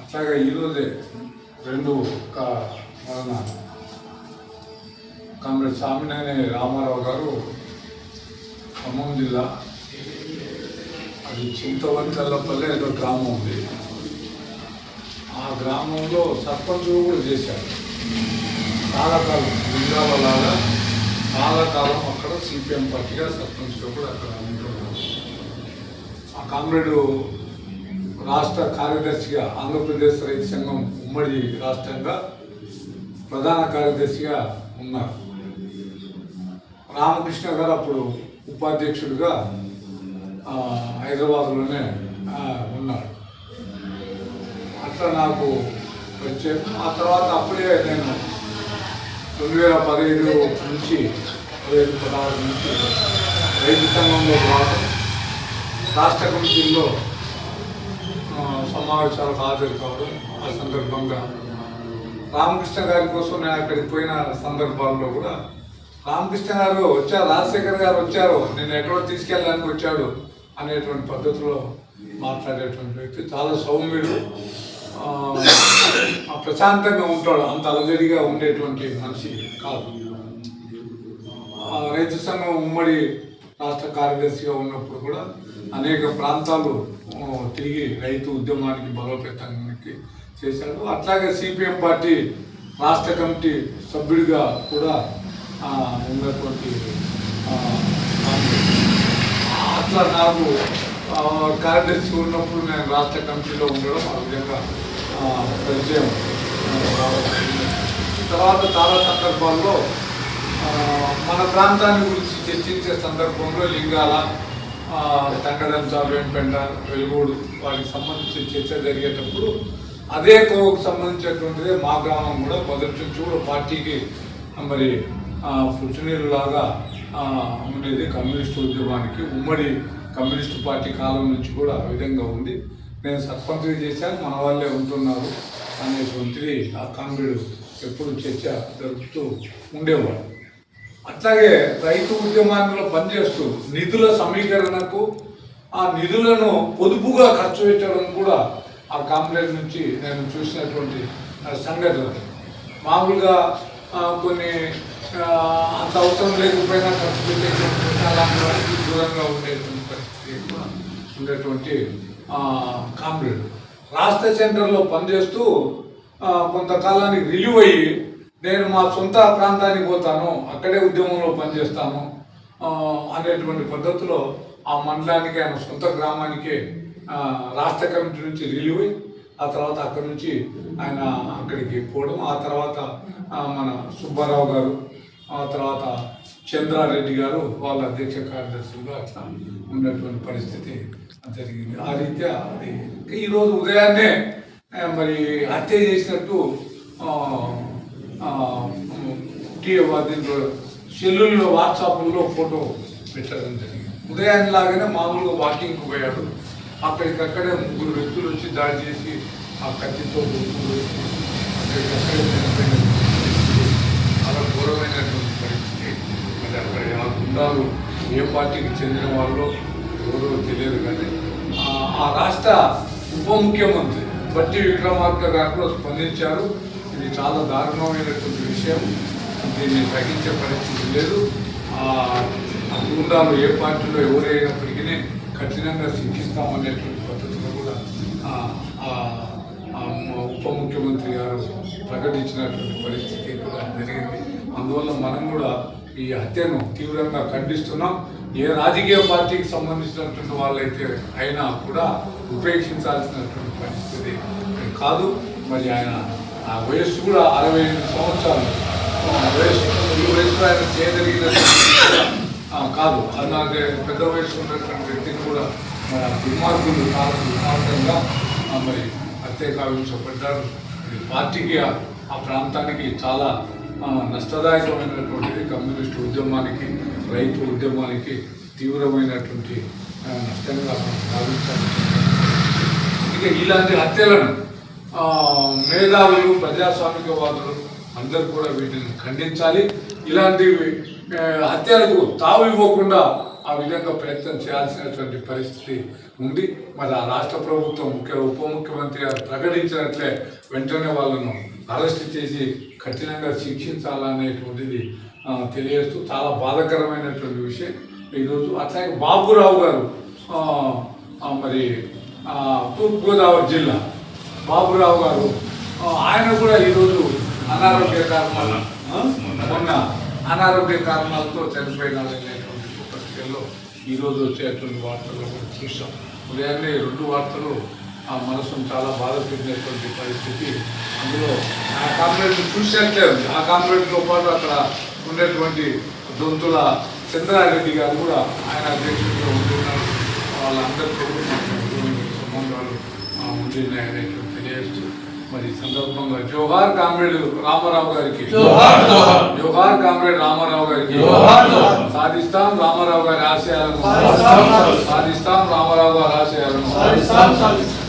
అట్లాగే ఈరోజే రెండు ఒక మన కామ్రేడ్ సామినేని రామారావు గారు ఖమ్మం జిల్లా అది చింతవని ఏదో గ్రామం ఉంది. ఆ గ్రామంలో సర్పంచ్ కూడా చేశారు. కాలకాలం కాలం కాలకాలం అక్కడ సిపిఎం పార్టీగా సర్పంచ్గా కూడా అక్కడ ఆ కామ్రేడు రాష్ట్ర కార్యదర్శిగా ఆంధ్రప్రదేశ్ రైతు సంఘం ఉమ్మడి రాష్ట్రంగా ప్రధాన కార్యదర్శిగా ఉన్నారు. రామకృష్ణ గారు అప్పుడు ఉపాధ్యక్షుడిగా హైదరాబాద్లోనే ఉన్నారు. అట్లా నాకు వచ్చేది ఆ తర్వాత అప్పుడే నేను రెండు వేల పదిహేడు నుంచి పదిహేడు పదహారు నుంచి రైతు సంఘంలో భాగం. రాష్ట్ర కమిటీలో సమావేశాలు సమావేశాలకు హాజరు కావడం ఆ సందర్భంగా. రామకృష్ణ గారి కోసం నేను అక్కడికి పోయిన సందర్భాల్లో కూడా రామకృష్ణ గారు వచ్చారు రాజశేఖర్ గారు వచ్చారు. నేను ఎక్కడో తీసుకెళ్ళడానికి వచ్చాడు అనేటువంటి పద్ధతిలో మాట్లాడేటువంటి వ్యక్తి. చాలా సౌమ్యుడు ప్రశాంతంగా ఉంటాడు. అంత అలజడిగా ఉండేటువంటి మనిషి కాదు. రైతు సంఘం ఉమ్మడి రాష్ట్ర కార్యదర్శిగా ఉన్నప్పుడు కూడా అనేక ప్రాంతాలు తిరిగి రైతు ఉద్యమానికి బలోపేతానికి చేశాడు. అట్లాగే సిపిఎం పార్టీ రాష్ట్ర కమిటీ సభ్యుడిగా కూడా ఉన్నటువంటి అట్లా నాకు కార్యదర్శి ఉన్నప్పుడు నేను రాష్ట్ర కమిటీలో ఉండడం ఆ విధంగా పరిచయం తర్వాత చాలా సందర్భాల్లో మన ప్రాంతాన్ని గురించి చర్చించే సందర్భంలో లింగాల ఆ, తంగడంచ వేంపెండ వెలుగూడు వాటికి సంబంధించి చర్చ జరిగేటప్పుడు అదే కోవకు సంబంధించినటువంటిదే మా గ్రామం కూడా. మొదటి నుంచి కూడా పార్టీకి మరి పుట్టినీరు లాగా ఉండేది కమ్యూనిస్టు ఉద్యమానికి. ఉమ్మడి కమ్యూనిస్టు పార్టీ కాలం నుంచి కూడా ఆ విధంగా ఉంది. నేను సర్పంచ్గా చేశాను మన వాళ్ళే ఉంటున్నారు అనేటువంటిది ఆ కామ్రేడు ఎప్పుడు చర్చ జరుపుతూ ఉండేవాడు అట్లాగే రైతు ఉద్యమాల్లో పనిచేస్తూ నిధుల సమీకరణకు ఆ నిధులను పొదుపుగా ఖర్చు పెట్టడం కూడా ఆ కాంప్లైంట్ నుంచి నేను చూసినటువంటి సంగతి సంఘటన మామూలుగా కొన్ని అంత అవసరం లేకపోయినా ఖర్చు పెట్టేటువంటి అలాంటి వాటికి దూరంగా ఉండేటువంటి పరిస్థితి కూడా ఉండేటువంటి కాంప్లైంట్ రాష్ట్ర సెంటర్లో పనిచేస్తూ కొంతకాలానికి రిలీవ్ అయ్యి నేను మా సొంత ప్రాంతానికి పోతాను అక్కడే ఉద్యమంలో పనిచేస్తాను అనేటువంటి పద్ధతిలో ఆ మండలానికి ఆయన సొంత గ్రామానికి రాష్ట్ర కమిటీ నుంచి రిలీవ్ అయ్యి ఆ తర్వాత అక్కడి నుంచి ఆయన అక్కడికి పోవడం ఆ తర్వాత మన సుబ్బారావు గారు ఆ తర్వాత చంద్రారెడ్డి గారు వాళ్ళ అధ్యక్ష కార్యదర్శులుగా అట్లా ఉన్నటువంటి పరిస్థితి జరిగింది. ఆ రీత్యా అది ఈరోజు ఉదయాన్నే మరి హత్య చేసినట్టు సెల్లుల్లో వాట్సాప్లో ఫోటో పెట్టడం జరిగింది. ఉదయాన్నే లాగానే మామూలుగా వాకింగ్కి పోయాడు. అక్కడికక్కడే ముగ్గురు వ్యక్తులు వచ్చి దాడి చేసి ఆ కత్తితో ముగ్గురు వచ్చి అక్కడికక్కడే చాలా ఘోరమైనటువంటి పరిస్థితి. మరి అక్కడ ఆ గుండాలు ఏ పార్టీకి చెందిన వాళ్ళు ఎవరో తెలియదు కానీ ఆ- రాష్ట్ర ఉప ముఖ్యమంత్రి బట్టి విక్రమార్క గారు స్పందించారు. ఇది చాలా దారుణమైనటువంటి విషయం. దీన్ని తగ్గించే పరిస్థితి లేదు. ఆ గుండాలు ఏ పార్టీలో ఎవరైనప్పటికీ కఠినంగా శిక్షిస్తామనేటువంటి పద్ధతిలో కూడా ఉప ముఖ్యమంత్రి గారు ప్రకటించినటువంటి పరిస్థితి కూడా జరిగింది. అందువల్ల మనం కూడా ఈ హత్యను తీవ్రంగా ఖండిస్తున్నాం. ఏ రాజకీయ పార్టీకి సంబంధించినటువంటి వాళ్ళైతే అయినా కూడా ఉపేక్షించాల్సినటువంటి పరిస్థితి కాదు. మరి ఆయన ఆ వయస్సు కూడా అరవై ఎనిమిది సంవత్సరాలు. ఆ వయస్సు ఈ వయసులో ఆయన చేయగలిగినటువంటి కాదు అలాగే పెద్ద వయసు ఉన్నటువంటి వ్యక్తిని కూడా మరి దుర్మార్గులు చాలా దుర్మార్గంగా మరి హత్య కావించబడ్డారు పార్టీకి ఆ ప్రాంతానికి చాలా నష్టదాయకమైనటువంటి కమ్యూనిస్ట్ ఉద్యమానికి రైతు ఉద్యమానికి తీవ్రమైనటువంటి నష్టంగా మనం భావించాలి ఇక ఇలాంటి హత్యలను మేధావులు ప్రజాస్వామికవాదులు అందరూ కూడా వీటిని ఖండించాలి. ఇలాంటి హత్యలకు తావు ఇవ్వకుండా ఆ విధంగా ప్రయత్నం చేయాల్సినటువంటి పరిస్థితి ఉంది. మరి ఆ రాష్ట్ర ప్రభుత్వం ముఖ్య ఉప ముఖ్యమంత్రి గారు ప్రకటించినట్లే వెంటనే వాళ్ళను అరెస్ట్ చేసి కఠినంగా శిక్షించాలనేటువంటిది ఆ, తెలియజేస్తూ చాలా బాధాకరమైనటువంటి విషయం ఈరోజు. అట్లాగే బాబురావు గారు మరి తూర్పుగోదావరి జిల్లా బాబురావు గారు. ఆయన కూడా ఈరోజు అనారోగ్య కారణాలు? మొన్న. అనారోగ్య కారణాలతో చనిపోయినారనేటువంటి పత్రికల్లో ఈరోజు వచ్చేటువంటి వార్తలు కూడా చూసాం. ఉదయాన్నే రెండు వార్తలు ఆ మనసును చాలా బాధ పెట్టినటువంటి పరిస్థితి. అందులో ఆ కాంప్లైంట్ చూసినట్లే ఉంది. ఆ కాంప్లైంట్తో పాటు అక్కడ ఉన్నటువంటి దొంతుల చంద్రారెడ్డి గారు కూడా ఆయన అధ్యక్షుడిగా ఉంటున్నారు. వాళ్ళందరితో సంబంధాలు ఆ, ఉంటున్నాయనేటువంటి తెలియజేస్తూ మరి ఈ సందర్భంగా జోహార్ కామ్రేడ్ రామారావు గారికి జోహార్, జోహార్. జోహార్ కామ్రేడ్ రామారావు గారికి జోహార్, జోహార్. సాధిస్తాం రామారావు గారి ఆశయాలను సాధిస్తాం, సాధిస్తాం. సాధిస్తాం రామారావు గారి ఆశయాలను సాధిస్తాం, సాధిస్తాం.